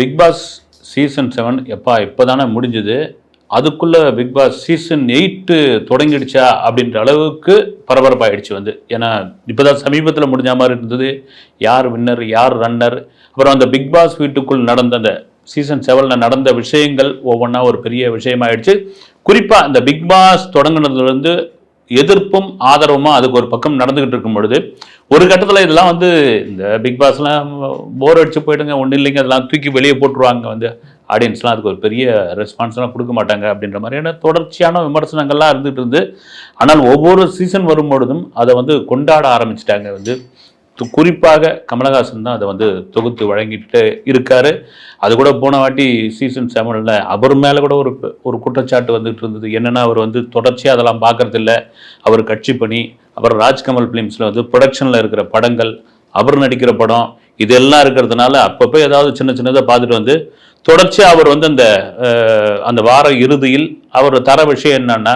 Big Boss season seven எப்பா இப்போ தானே முடிஞ்சுது. அதுக்குள்ளே பிக் பாஸ் சீசன் எயிட்டு தொடங்கிடுச்சா அப்படின்ற அளவுக்கு பரபரப்பாயிடுச்சு வந்து. ஏன்னா இப்போ தான் சமீபத்தில் முடிஞ்ச மாதிரி இருந்தது. யார் வின்னர் யார் ரன்னர் அப்புறம் அந்த பிக் பாஸ் வீட்டுக்குள் நடந்த அந்த சீசன் செவனில் நடந்த விஷயங்கள் ஒவ்வொன்றா ஒரு பெரிய விஷயமாயிடுச்சு. குறிப்பாக இந்த பிக் பாஸ் தொடங்கினதுலேருந்து எதிர்ப்பும் ஆதரவுமா அதுக்கு ஒரு பக்கம் நடந்துகிட்டு இருக்கும் பொழுது ஒரு கட்டத்தில் இதெல்லாம் வந்து இந்த பிக் பாஸ்லாம் போர் அடிச்சு போயிடுங்க ஒன்றும் இல்லைங்க அதெல்லாம் தூக்கி வெளியே போட்டுருவாங்க வந்து. ஆடியன்ஸ்லாம் அதுக்கு ஒரு பெரிய ரெஸ்பான்ஸ்லாம் கொடுக்க மாட்டாங்க அப்படின்ற மாதிரியான தொடர்ச்சியான விமர்சனங்கள்லாம் இருந்துகிட்டு இருந்து ஆனால் ஒவ்வொரு சீசன் வரும்பொழுதும் அதை வந்து கொண்டாட ஆரம்பிச்சிட்டாங்க வந்து. குறிப்பாக கமலஹாசன் தான் அதை வந்து தொகுத்து வழங்கிட்டு இருக்காரு. அது கூட போன வாட்டி சீசன் செவனில் அவர் மேலே கூட ஒரு ஒரு குற்றச்சாட்டு வந்துட்டு இருந்தது. என்னென்னா அவர் வந்து தொடர்ச்சியாக அதெல்லாம் பார்க்குறதில்ல அவர் கட்சி பணி அப்புறம் ராஜ்கமல் ஃபிலிம்ஸில் வந்து ப்ரொடக்ஷனில் இருக்கிற படங்கள் அவர் நடிக்கிற படம் இதெல்லாம் இருக்கிறதுனால அப்பப்போ ஏதாவது சின்ன சின்னதாக பார்த்துட்டு வந்து தொடர்ச்சியாக அவர் வந்து அந்த அந்த வார இறுதியில் அவர் தர விஷயம் என்னன்னா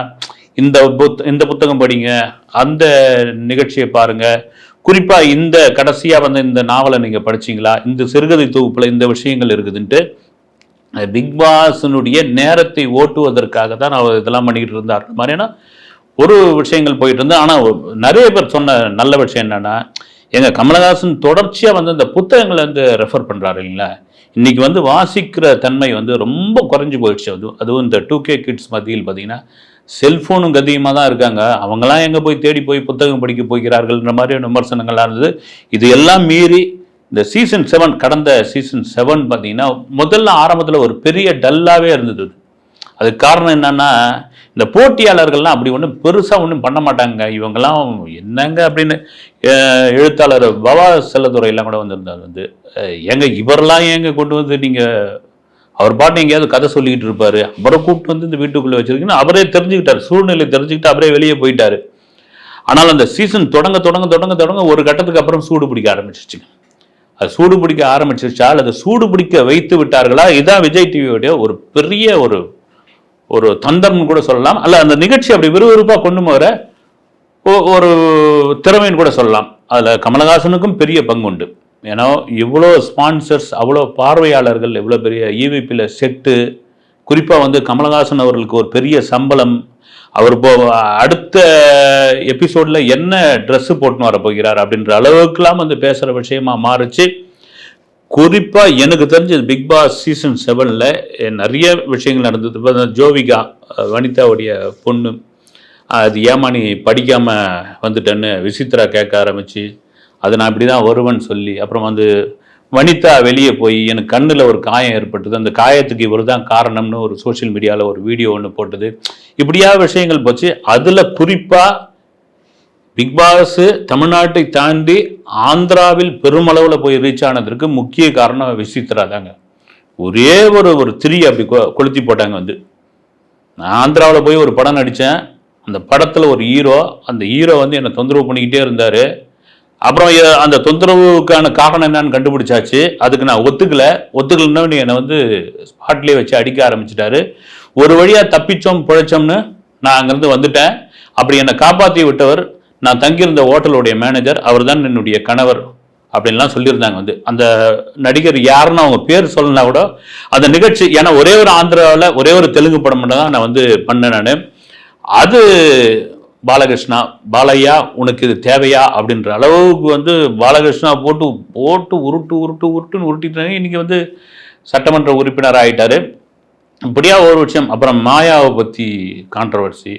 இந்த புத் இந்த புத்தகம் படிங்க அந்த நிகழ்ச்சியை பாருங்கள் குறிப்பாக இந்த கடைசியாக வந்த இந்த நாவலை நீங்கள் படிச்சீங்களா? இந்த சிறுகதை தொகுப்பில் இந்த விஷயங்கள் இருக்குதுன்ட்டு பிக் பாஸினுடைய நேரத்தை ஓட்டுவதற்காக தான் அவர் இதெல்லாம் பண்ணிக்கிட்டு இருந்தார். மாதிரினா ஒரு விஷயங்கள் போயிட்டு இருந்தது ஆனால் நிறைய பேர் சொன்ன நல்ல விஷயம் என்னென்னா எங்கள் கமலஹாசன் தொடர்ச்சியாக வந்து இந்த புத்தகங்களை வந்து ரெஃபர் பண்ணுறாரு இல்லைங்களா? இன்றைக்கி வந்து வாசிக்கிற தன்மை வந்து ரொம்ப குறைஞ்சி போயிடுச்சு. அது அதுவும் இந்த டூ கே கிட்ஸ் மத்தியில் பார்த்தீங்கன்னா செல்ஃபோனும் கதியமாக தான் இருக்காங்க. அவங்களாம் எங்கே போய் தேடி போய் புத்தகம் படிக்க போகிறார்கள்ன்ற மாதிரி விமர்சனங்கள்லாம் இருந்தது. இது எல்லாம் மீறி இந்த சீசன் செவன் கடந்த சீசன் செவன் பார்த்தீங்கன்னா முதல்ல ஆரம்பத்தில் ஒரு பெரிய டல்லாகவே இருந்தது அதுக்கு காரணம் என்னன்னா இந்த போட்டியாளர்கள்லாம் அப்படி ஒன்றும் பெருசாக ஒன்றும் பண்ண மாட்டாங்க. இவங்கெல்லாம் என்னங்க அப்படின்னு எழுத்தாளர் பவா செல்லதுறையெல்லாம் கூட வந்திருந்தார் வந்து. எங்க ஏங்க இவரெல்லாம் ஏங்க கொண்டு வந்து நீங்கள் அவர் பாட்டு எங்கேயாவது கதை சொல்லிக்கிட்டு இருப்பார். அவரை கூப்பிட்டு வந்து இந்த வீட்டுக்குள்ளே வச்சுருக்கீங்கன்னா அவரே தெரிஞ்சுக்கிட்டார். சூழ்நிலை தெரிஞ்சுக்கிட்டு அவரே வெளியே போயிட்டார். ஆனால் அந்த சீசன் தொடங்க தொடங்க தொடங்க தொடங்க ஒரு கட்டத்துக்கு அப்புறம் சூடு பிடிக்க ஆரம்பிச்சிருச்சுங்க அது சூடு பிடிக்க ஆரம்பிச்சிருச்சா? அல்லது சூடு பிடிக்க வைத்து விட்டார்களா? இதான் விஜய் டிவியோடைய ஒரு பெரிய ஒரு ஒரு தந்தம்னு கூட சொல்லலாம். அல்ல அந்த நிகழ்ச்சி அப்படி விறுவிறுப்பாக கொண்டு போகிற ஒரு திறமைன்னு கூட சொல்லலாம். அதில் கமலஹாசனுக்கும் பெரிய பங்கு உண்டு ஏன்னா இவ்வளோ ஸ்பான்சர்ஸ் அவ்வளோ பார்வையாளர்கள் இவ்வளோ பெரிய ஈவிபியில் செட்டு. குறிப்பாக வந்து கமலஹாசன் அவர்களுக்கு ஒரு பெரிய சம்பளம். அவர் போ அடுத்த எபிசோடில் என்ன ட்ரெஸ்ஸு போட்டுன்னு வர போகிறார் அப்படின்ற அளவுக்குலாம் வந்து பேசுகிற விஷயமா மாறுச்சு. குறிப்பாக எனக்கு தெரிஞ்சது பிக் பாஸ் சீசன் செவனில் நிறைய விஷயங்கள் நடந்தது. இப்போ ஜோவிகா வனிதாவுடைய பொண்ணு அது ஏமா நீ படிக்காமல் வந்துட்டேன்னு விசித்ரா கேட்க ஆரம்பிச்சு அது நான் இப்படி தான் வருவேன்னு சொல்லி. அப்புறம் வந்து வனிதா வெளியே போய் எனக்கு கண்ணில் ஒரு காயம் ஏற்பட்டது. அந்த காயத்துக்கு இவர் தான் காரணம்னு ஒரு சோஷியல் மீடியாவில் ஒரு வீடியோ ஒன்று போட்டது. இப்படியா விஷயங்கள் போச்சு. அதில் குறிப்பாக பிக் பாஸ் தமிழ்நாட்டை தாண்டி ஆந்திராவில் பெருமளவில் போய் ரீச் ஆனதற்கு முக்கிய காரணம் விசித்ரா தாங்க. ஒரே ஒரு ஒரு திரி அப்படி கொ- கொளுத்தி போட்டாங்க வந்து. நான் ஆந்திராவில் போய் ஒரு படம் நடித்தேன் அந்த படத்தில் ஒரு ஹீரோ அந்த ஹீரோ வந்து என்னை தொந்தரவு பண்ணிக்கிட்டே இருந்தார். அப்புறம் அந்த தொந்தரவுக்கான காரணம் என்னன்னு கண்டுபிடிச்சாச்சு. அதுக்கு நான் ஒத்துக்கலை. ஒத்துக்கலன்னு என்னை வந்து ஸ்பாட்லேயே வச்சு அடிக்க ஆரம்பிச்சிட்டாரு. ஒரு வழியாக தப்பிச்சோம் பிழைச்சோம்னு நான் அங்கேருந்து வந்துட்டேன். அப்படி என்னை காப்பாற்றி விட்டவர் நான் தங்கியிருந்த ஹோட்டலுடைய மேனேஜர் அவர் தான் என்னுடைய கணவர் அப்படின்லாம் சொல்லியிருந்தாங்க வந்து. அந்த நடிகர் யாருன்னு அவங்க பேர் சொல்லனா கூட அந்த நிகழ்ச்சி ஏன்னா ஒரே ஒரு ஆந்திராவில் ஒரே ஒரு தெலுங்கு படம் மட்டும் தான் நான் வந்து பண்ணேன் நான். அது பாலகிருஷ்ணா பாலையா உனக்கு இது தேவையா? அப்படின்ற அளவுக்கு வந்து பாலகிருஷ்ணா போட்டு போட்டு உருட்டு உருட்டு உருட்டுன்னு உருட்டிட்டாங்க. இன்னைக்கு வந்து சட்டமன்ற உறுப்பினர் ஆகிட்டார் இப்படியா ஒரு விஷயம். அப்புறம் மாயாவை பற்றி கான்ட்ரவர்சி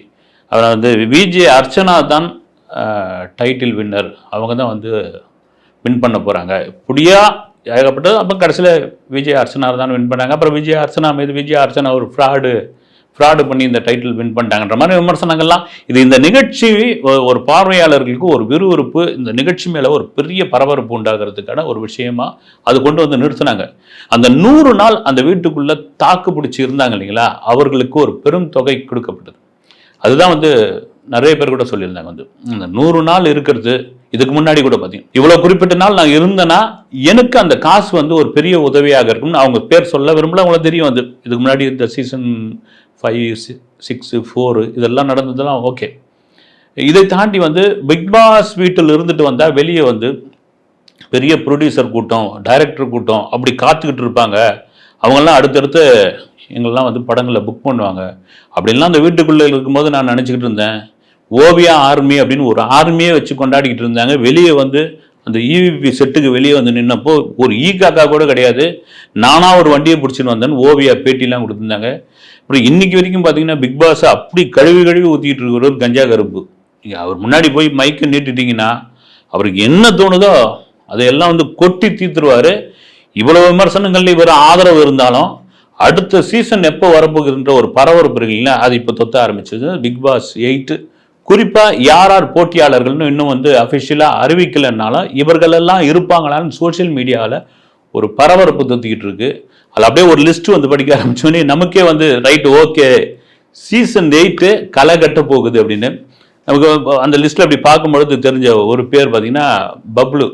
அப்புறம் வந்து விஜே அர்ச்சனா தான் டைட்டில் வின்னர். அவங்க தான் வந்து வின் பண்ண போகிறாங்க இப்படியா ஏகப்பட்டது. அப்போ கடைசியில் விஜய் அர்ச்சனா தான் வின் பண்ணாங்க. அப்புறம் விஜய் அர்ச்சனா மீது விஜய் அர்ச்சனா ஒரு ஃப்ராடு ஃப்ராடு பண்ணி இந்த டைட்டில் வின் பண்ணிட்டாங்கன்ற மாதிரி விமர்சனங்கள்லாம். இது இந்த நிகழ்ச்சி ஒரு பார்வையாளர்களுக்கு ஒரு விறுவிறுப்பு இந்த நிகழ்ச்சி மேலே ஒரு பெரிய பரபரப்பு உண்டாகிறதுக்கான ஒரு விஷயமா அது கொண்டு வந்து நிறுத்தினாங்க. அந்த நூறு நாள் அந்த வீட்டுக்குள்ளே தாக்கு பிடிச்சி இருந்தாங்க இல்லைங்களா? அவர்களுக்கு ஒரு பெரும் தொகை கொடுக்கப்பட்டது. அதுதான் வந்து நிறைய பேர் கூட சொல்லியிருந்தாங்க வந்து. இந்த நூறு நாள் இருக்கிறது இதுக்கு முன்னாடி கூட பார்த்தீங்கன்னா இவ்வளோ குறிப்பிட்ட நாள் நான் இருந்தேன்னா எனக்கு அந்த காசு வந்து ஒரு பெரிய உதவியாக இருக்கும்னு அவங்க பேர் சொல்ல விரும்பல அவங்களுக்கு தெரியும் வந்து. இதுக்கு முன்னாடி இந்த சீசன் ஃபைவ் சிக்ஸு ஃபோரு இதெல்லாம் நடந்ததெல்லாம் ஓகே இதை தாண்டி வந்து பிக் பாஸ் வீட்டில் இருந்துட்டு வந்தால் வெளியே வந்து பெரிய ப்ரொடியூசர் கூட்டம் டைரக்டர் கூட்டம் அப்படி காத்துக்கிட்டு இருப்பாங்க. அவங்கெல்லாம் அடுத்தடுத்து எங்கெல்லாம் வந்து படங்களில் புக் பண்ணுவாங்க. அப்படிலாம் அந்த வீட்டுக்குள்ளே இருக்கும்போது நான் நினச்சிக்கிட்டு இருந்தேன். ஓவியா ஆர்மி அப்படின்னு ஒரு ஆர்மியே வச்சு கொண்டாடிக்கிட்டு இருந்தாங்க. வெளியே வந்து அந்த இவிபி செட்டுக்கு வெளியே வந்து நின்னப்போ ஒரு ஈ காக்கா கூட கிடையாது. நானாக ஒரு வண்டியை பிடிச்சின்னு வந்தேன் ஓவியா பேட்டிலாம் கொடுத்துருந்தாங்க. அப்புறம் இன்னைக்கு வரைக்கும் பார்த்தீங்கன்னா பிக் பாஸ் அப்படி கழுவி கழுவி ஊற்றிட்டு இருக்கிற ஒரு கஞ்சா கருப்பு அவர் முன்னாடி போய் மைக்கை நீட்டிட்டீங்கன்னா அவருக்கு என்ன தோணுதோ அதையெல்லாம் வந்து கொட்டி தீர்த்துருவார். இவ்வளவு விமர்சனங்கள்ல இவர் ஆதரவு இருந்தாலும் அடுத்த சீசன் எப்போ வரப்போகுதுன்ற ஒரு பரபரப்பு இருக்குங்களா அது இப்போ தொத்த ஆரம்பிச்சது. பிக் பாஸ் எயிட்டு குறிப்பாக யார் யார் போட்டியாளர்கள்னு இன்னும் வந்து அஃபிஷியலாக அறிவிக்கலைன்னாலும் இவர்களெல்லாம் இருப்பாங்களான்னு சோஷியல் மீடியாவில் ஒரு பரபரப்பு தொத்திக்கிட்டு இருக்கு. அதில் அப்படியே ஒரு லிஸ்ட் வந்து படிக்க ஆரம்பிச்சோன்னே நமக்கே வந்து ரைட் ஓகே. சீசன் எயிட்டு களை கட்ட போகுது அப்படின்னு. நமக்கு அந்த லிஸ்ட்டில் அப்படி பார்க்கும்பொழுது தெரிஞ்ச ஒரு பேர் பார்த்தீங்கன்னா பப்ளு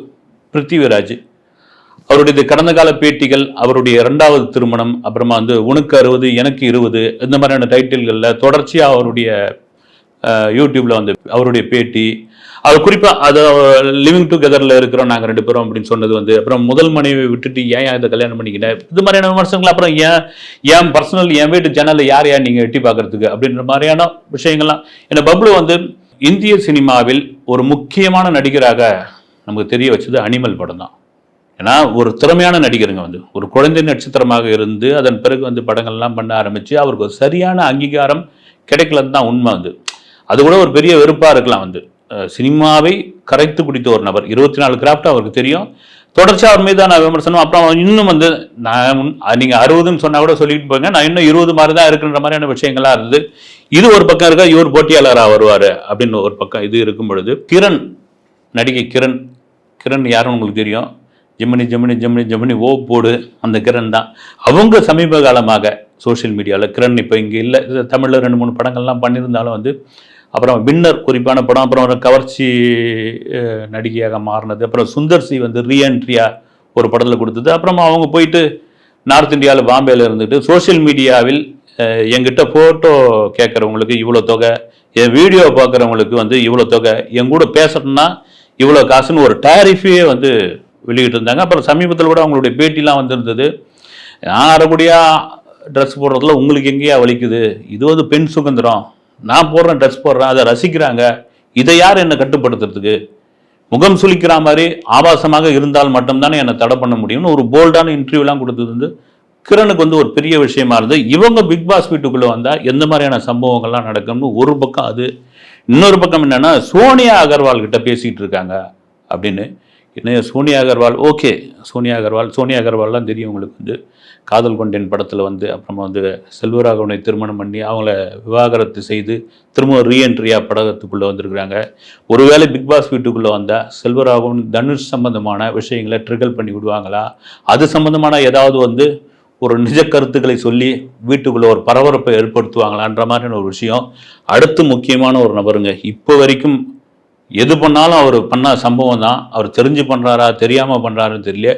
பிருத்திவிராஜ். அவருடைய கடந்த கால பேட்டிகள் அவருடைய இரண்டாவது திருமணம் அப்புறமா வந்து உனக்கு அறுபது எனக்கு இருபது இந்த மாதிரியான டைட்டில்களில் தொடர்ச்சியாக அவருடைய யூடியூப்பில் யூடியூப்ல வந்து அவருடைய பேட்டி. அவர் குறிப்பா அது லிவிங் டுகெதர்ல இருக்கிறோம் நாங்கள் ரெண்டு பேரும் அப்படின்னு சொன்னது வந்து அப்புறம் முதல் மனைவி விட்டுட்டு ஏன் ஏன் இதை கல்யாணம் பண்ணிக்கிட்டேன் இது மாதிரியான விமர்சனங்கள் அப்புறம் ஏன் ஏன் பர்சனல் என் வீட்டு சேனல்ல யார் யார் நீங்க எட்டி பார்க்கறதுக்கு? அப்படின்ற மாதிரியான விஷயங்கள்லாம். என்ன பப்ளு வந்து இந்திய சினிமாவில் ஒரு முக்கியமான நடிகராக நமக்கு தெரிய வச்சது அனிமல் படம் தான். ஏன்னா ஒரு திறமையான நடிகருங்க வந்து. ஒரு குழந்தை நட்சத்திரமாக இருந்து அதன் பிறகு வந்து படங்கள்லாம் பண்ண ஆரம்பித்து அவருக்கு ஒரு சரியான அங்கீகாரம் கிடைக்கலன்னு தான் உண்மை வந்து. அது கூட ஒரு பெரிய வெறுப்பாக இருக்கலாம் வந்து. சினிமாவை கரைத்து குடித்த ஒரு நபர். இருபத்தி நாலு கிராஃப்ட் அவருக்கு தெரியும். தொடர்ச்சியாக அவர் மீதான விமர்சனம். அப்புறம் இன்னும் வந்து நான் முன்- நீங்கள் அறுபதுன்னு சொன்னால் கூட சொல்லிட்டு போங்க. நான் இன்னும் இருபது மாதிரி தான் இருக்குன்ற மாதிரியான விஷயங்கள்லாம் இருந்தது. இது ஒரு பக்கம் இருக்கா? இவர் போட்டியாளராக வருவார் அப்படின்னு ஒரு பக்கம் இது இருக்கும் பொழுது. கிரண் நடிகை கிரண். கிரண் யாருன்னு உங்களுக்கு தெரியும்? ஜெமினி ஜெமினி ஜெமினி ஜெமினி ஓ போடு அந்த கிரண் தான். அவங்க சமீப காலமாக சோஷியல் மீடியாவில் கிரண் இப்போ இங்கே இல்லை. தமிழில் ரெண்டு மூணு படங்கள்லாம் பண்ணியிருந்தாலும் வந்து அப்புறம் வின்னர் குறிப்பான படம் அப்புறம் ஒரு கவர்ச்சி நடிகையாக மாறினது. அப்புறம் சுந்தர் சி வந்து ரீஎன்ட்ரியாக ஒரு படத்தில் கொடுத்தது. அப்புறமா அவங்க போயிட்டு நார்த் இந்தியாவில் பாம்பேயில் இருந்துட்டு சோஷியல் மீடியாவில் எங்கிட்ட என்கிட்ட ஃபோட்டோ கேட்குறவங்களுக்கு இவ்வளோ தொகை என் வீடியோ பார்க்குறவங்களுக்கு வந்து இவ்வளோ தொகை என் கூட பேசணும்னா இவ்வளோ காசுன்னு ஒரு டேரிஃபே வந்து வெளியிட்டு இருந்தாங்க அப்புறம் சமீபத்தில் கூட அவங்களுடைய பேட்டிலாம் வந்திருந்தது. நான் அரைக்கூடியாக ட்ரெஸ் போடுறதுல உங்களுக்கு எங்கேயா வலிக்குது? இது வந்து பெண் சுதந்திரம். நான் போடுறேன் ட்ரெஸ் போடுறேன் அதை ரசிக்கிறாங்க. இதை யார் என்னை கட்டுப்படுத்துறதுக்கு? முகம் சுழிக்கிற மாதிரி ஆபாசமாக இருந்தால் மட்டும்தானே என்னை தடை பண்ண முடியும்னு ஒரு போல்டான இன்டர்வியூலாம் கொடுத்தது வந்து கிரணுக்கு வந்து ஒரு பெரிய விஷயமா இருந்தது. இவங்க பிக் பாஸ் வீட்டுக்குள்ளே வந்தால் எந்த மாதிரியான சம்பவங்கள்லாம் நடக்கும்னு ஒரு பக்கம் அது. இன்னொரு பக்கம் என்னென்னா சோனியா அகர்வால் கிட்ட பேசிகிட்டு இருக்காங்க அப்படின்னு. என்ன சோனியா அகர்வால் ஓகே சோனியா அகர்வால் சோனியா அகர்வால்லாம் தெரியும் உங்களுக்கு வந்து. காதல் கொண்டேன் படத்தில் வந்து அப்புறமா வந்து செல்வராகவனை திருமணம் பண்ணி அவங்கள விவாகரத்து செய்து திரும்ப ரீஎன்ட்ரியாக படகத்துக்குள்ளே வந்திருக்கிறாங்க. ஒருவேளை பிக் பாஸ் வீட்டுக்குள்ளே வந்தால் செல்வராகவன் தனுஷ் சம்பந்தமான விஷயங்களை ட்ரிகல் பண்ணி விடுவாங்களா? அது சம்பந்தமான ஏதாவது வந்து ஒரு நிஜ கருத்துக்களை சொல்லி வீட்டுக்குள்ளே ஒரு பரபரப்பை ஏற்படுத்துவாங்களான்ற மாதிரியான ஒரு விஷயம். அடுத்து முக்கியமான ஒரு நபருங்க இப்போ வரைக்கும் எது பண்ணாலும் அவர் பண்ண சம்பவம் தான். அவர் தெரிஞ்சு பண்ணுறாரா தெரியாமல் பண்ணுறாருன்னு தெரியல.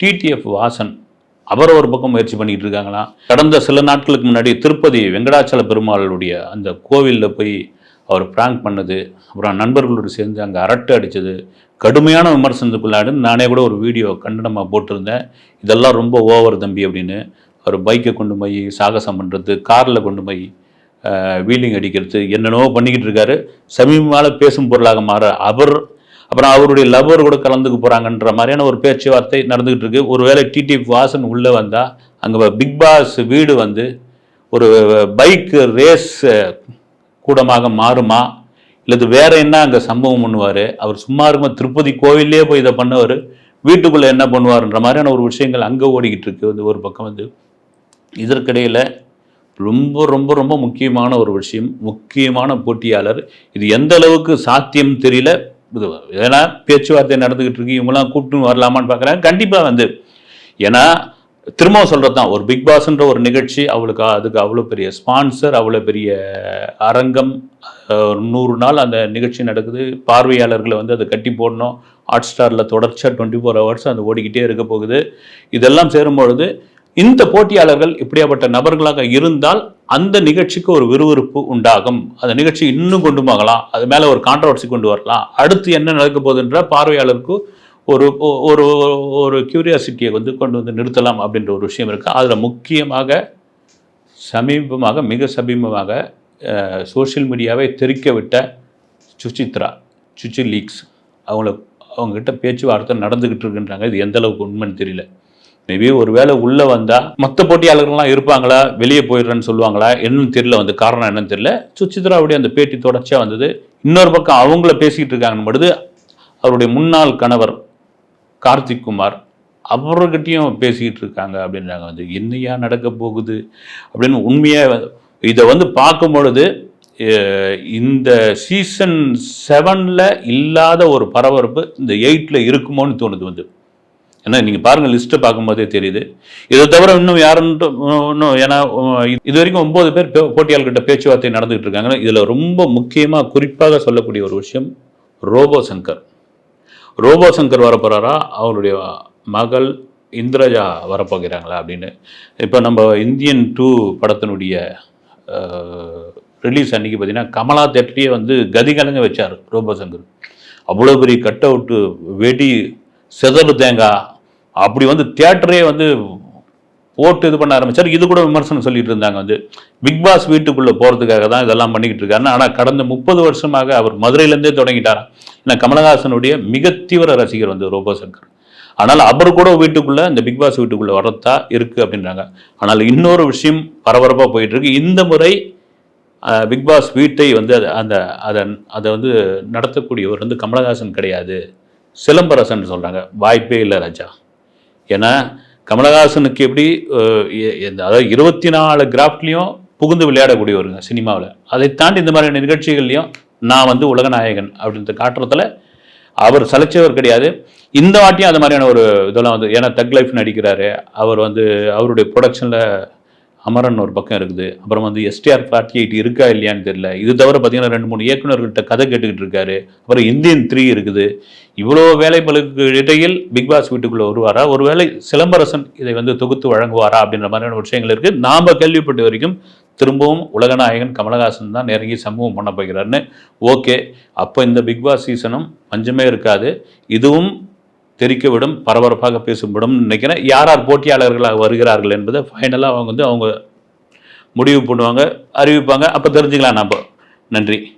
டிடிஎஃப் வாசன் அவர் ஒரு பக்கம் முயற்சி பண்ணிக்கிட்டு இருக்காங்களாம் கடந்த சில நாட்களுக்கு முன்னாடி திருப்பதி வெங்கடாச்சல பெருமாளுடைய அந்த கோவிலில் போய் அவர் பிராங்க் பண்ணது. அப்புறம் நண்பர்களோடு சேர்ந்து அங்கே அரட்டை அடித்தது கடுமையான விமர்சனத்துக்குள்ளாடு நானே கூட ஒரு வீடியோ கண்டனமாக போட்டிருந்தேன். இதெல்லாம் ரொம்ப ஓவர் தம்பி அப்படின்னு. அவர் பைக்கை கொண்டு போய் சாகசம் பண்ணுறது காரில் கொண்டு போய் வீலிங் அடிக்கிறது என்னென்னவோ பண்ணிக்கிட்டு இருக்காரு. சமீபமாக பேசும் பொருளாக மாற அவர் அப்புறம் அவருடைய லவர் கூட கலந்துக்கு போகிறாங்கன்ற மாதிரியான ஒரு பேச்சுவார்த்தை நடந்துக்கிட்டு இருக்கு. ஒருவேளை டிடிஎஃப் வாசன் உள்ளே வந்தால் அங்கே பிக் பாஸ் வீடு வந்து ஒரு பைக் ரேஸ் கூடமாக மாறுமா? இல்லது வேற என்ன அங்கே சம்பவம் பண்ணுவார்? அவர் சும்மா இருக்குமா திருப்பதி கோவிலே போய் இதை பண்ணவர். வீட்டுக்குள்ளே என்ன பண்ணுவாருன்ற மாதிரியான ஒரு விஷயங்கள் அங்கே ஓடிக்கிட்டு இருக்கு. வந்து ஒரு பக்கம் வந்து. இதற்கிடையில் ரொம்ப ரொம்ப ரொம்ப முக்கியமான ஒரு விஷயம் முக்கியமான போட்டியாளர். இது எந்த அளவுக்கு சாத்தியம் தெரியல? இது ஏன்னா பேச்சுவார்த்தை நடந்துக்கிட்டு இருக்கு இவங்கெல்லாம் கூப்பிட்டு வரலாமான்னு பார்க்குறாங்க. கண்டிப்பாக வந்து ஏன்னா திரும்பவும் சொல்கிறது தான் ஒரு பிக் பாஸ்ன்ற ஒரு நிகழ்ச்சி அவளுக்கு அதுக்கு அவ்வளோ பெரிய ஸ்பான்சர் அவ்வளோ பெரிய அரங்கம் ஒரு நூறு நாள் அந்த நிகழ்ச்சி நடக்குது. பார்வையாளர்களை வந்து அதை கட்டி போடணும். ஹாட் ஸ்டாரில் தொடர்ச்சியாக டுவெண்ட்டி ஃபோர் ஹவர்ஸ் அது ஓடிக்கிட்டே இருக்க போகுது. இதெல்லாம் சேரும்பொழுது இந்த போட்டியாளர்கள் இப்படியாப்பட்ட நபர்களாக இருந்தால் அந்த நிகழ்ச்சிக்கு ஒரு விறுவிறுப்பு உண்டாகும். அந்த நிகழ்ச்சி இன்னும் கொண்டு போகலாம். அது மேலே ஒரு கான்ட்ரவர்சி கொண்டு வரலாம். அடுத்து என்ன நடக்க போகுதுன்ற பார்வையாளருக்கு ஒரு ஒரு ஒரு கியூரியாசிட்டியை வந்து கொண்டு வந்து நிறுத்தலாம் அப்படின்ற ஒரு விஷயம் இருக்குது அதில் முக்கியமாக சமீபமாக மிக சமீபமாக சோஷியல் மீடியாவை தெரிக்க விட்ட சுசித்ரா சுச்சி லீக்ஸ் அவங்கள அவங்ககிட்ட பேச்சுவார்த்தை நடந்துக்கிட்டு இருக்குன்றாங்க. இது எந்த அளவுக்கு உண்மைன்னு தெரியல. மேபி ஒருவேளை உள்ளே வந்தால் மற்ற போட்டியாளர்கள்லாம் இருப்பாங்களா? வெளியே போயிடுறேன்னு சொல்லுவாங்களா? என்னன்னு தெரியல வந்து காரணம் என்னன்னு தெரியல. சுசித்ராவுடைய அந்த பேட்டி தொடர்ச்சியாக வந்தது. இன்னொரு பக்கம் அவங்கள பேசிக்கிட்டு இருக்காங்கன்னு பொழுது அவருடைய முன்னாள் கணவர் கார்த்திக் குமார். அவர்கிட்டையும் பேசிக்கிட்டு இருக்காங்க அப்படின்றாங்க. வந்து என்னையா நடக்க போகுது? அப்படின்னு உண்மையாக இதை வந்து பார்க்கும் பொழுது இந்த சீசன் செவனில் இல்லாத ஒரு பரபரப்பு இந்த எயிட்டில் இருக்குமோன்னு தோணுது வந்து. ஏன்னா நீங்கள் பாருங்கள் லிஸ்ட்டை பார்க்கும்போதே தெரியுது. இதை தவிர இன்னும் யாருன்ட்டு இன்னும் ஏன்னா இது வரைக்கும் ஒம்பது பேர் பே- போட்டியாளர்கிட்ட பேச்சுவார்த்தை நடந்துகிட்டு இருக்காங்க. இதில் ரொம்ப முக்கியமாக குறிப்பாக சொல்லக்கூடிய ஒரு விஷயம் ரோபோ சங்கர். ரோபோ சங்கர் வரப்போகிறாரா அவருடைய மகள் இந்திரஜா வரப்போகிறாங்களா அப்படின்னு. இப்போ நம்ம இந்தியன் டூ படத்தினுடைய ரிலீஸ் அன்னைக்கு பார்த்தீங்கன்னா கமலா தேட்டரையே வந்து கதிகலங்க வச்சார் ரோபோ சங்கர். அவ்வளோ பெரிய கட் அவுட்டு வெடி செதறு தேங்காய் அப்படி வந்து தியேட்டரே வந்து போட்டு இது பண்ண ஆரம்பிச்சார். இது கூட விமர்சனம் சொல்லிட்டு இருந்தாங்க வந்து. பிக் பாஸ் வீட்டுக்குள்ளே போகிறதுக்காக தான் இதெல்லாம் பண்ணிக்கிட்டு இருக்காரு ஆனால் கடந்த முப்பது வருஷமாக அவர் மதுரையிலேருந்தே தொடங்கிட்டாராம் ஏன்னா கமலஹாசனுடைய மிக தீவிர ரசிகர் வந்து ரோபோ சங்கர். ஆனால் அவர் கூட வீட்டுக்குள்ளே இந்த பிக் பாஸ் வீட்டுக்குள்ளே வரத்தா இருக்குது அப்படின்றாங்க. ஆனால் இன்னொரு விஷயம் பரபரப்பாக போயிட்டுருக்கு. இந்த முறை பிக் பாஸ் வீட்டை வந்து அது- அந்த அதை அதை வந்து நடத்தக்கூடியவர் வந்து கமலஹாசன் கிடையாது. சிலம்பரசன் சொல்கிறாங்க வாய்ப்பே இல்லை ராஜா. ஏன்னா கமலஹாசனுக்கு எப்படி எ- எந்த- அதாவது இருபத்தி நாலு கிராஃப்ட்லேயும் புகுந்து விளையாடக்கூடியவருங்க சினிமாவில். அதை தாண்டி இந்த மாதிரியான நிகழ்ச்சிகள்லையும் நான் வந்து உலகநாயகன் அப்படின்ற காட்டுறதுல அவர் சலைச்சவர் கிடையாது. இந்த வாட்டியும் அது மாதிரியான ஒரு இதெல்லாம் வந்து ஏன்னா தக் லைஃப் நடிக்கிறாரு. அவர் வந்து அவருடைய ப்ரொடக்ஷனில் அமரன் ஒரு பக்கம் இருக்குது. அப்புறம் வந்து எஸ்டிஆர் ஃபார்ட்டி எயிட் இருக்கா இல்லையான்னு தெரியல. இது தவிர பார்த்தீங்கன்னா ரெண்டு மூணு இயக்குனர்கள்ட்ட கதை கேட்டுக்கிட்டு இருக்காரு. அப்புறம் இந்தியன் த்ரீ இருக்குது. இவ்வளோ வேலைகளுக்கு இடையில் பிக் பாஸ் வீட்டுக்குள்ளே வருவாரா? ஒருவேளை சிலம்பரசன் இதை வந்து தொகுத்து வழங்குவாரா அப்படின்ற மாதிரியான விஷயங்கள் இருக்குது நாம் கேள்விப்பட்ட வரைக்கும் திரும்பவும் உலகநாயகன் கமலஹாசன் தான் நெருங்கி சமூகம் பண்ண போகிறாருன்னு ஓகே அப்போ இந்த பிக் பாஸ் சீசனும் பஞ்சமே இருக்காது. இதுவும் தெரிக்க விடும் பரபரப்பாக பேசும்படும் நினைக்கிறேன். யார் யார் போட்டியாளர்களாக வருகிறார்கள் என்பதை ஃபைனலாக அவங்க வந்து அவங்க முடிவு பண்ணுவாங்க அறிவிப்பாங்க. அப்போ தெரிஞ்சுக்கலாம் நம்ம நன்றி.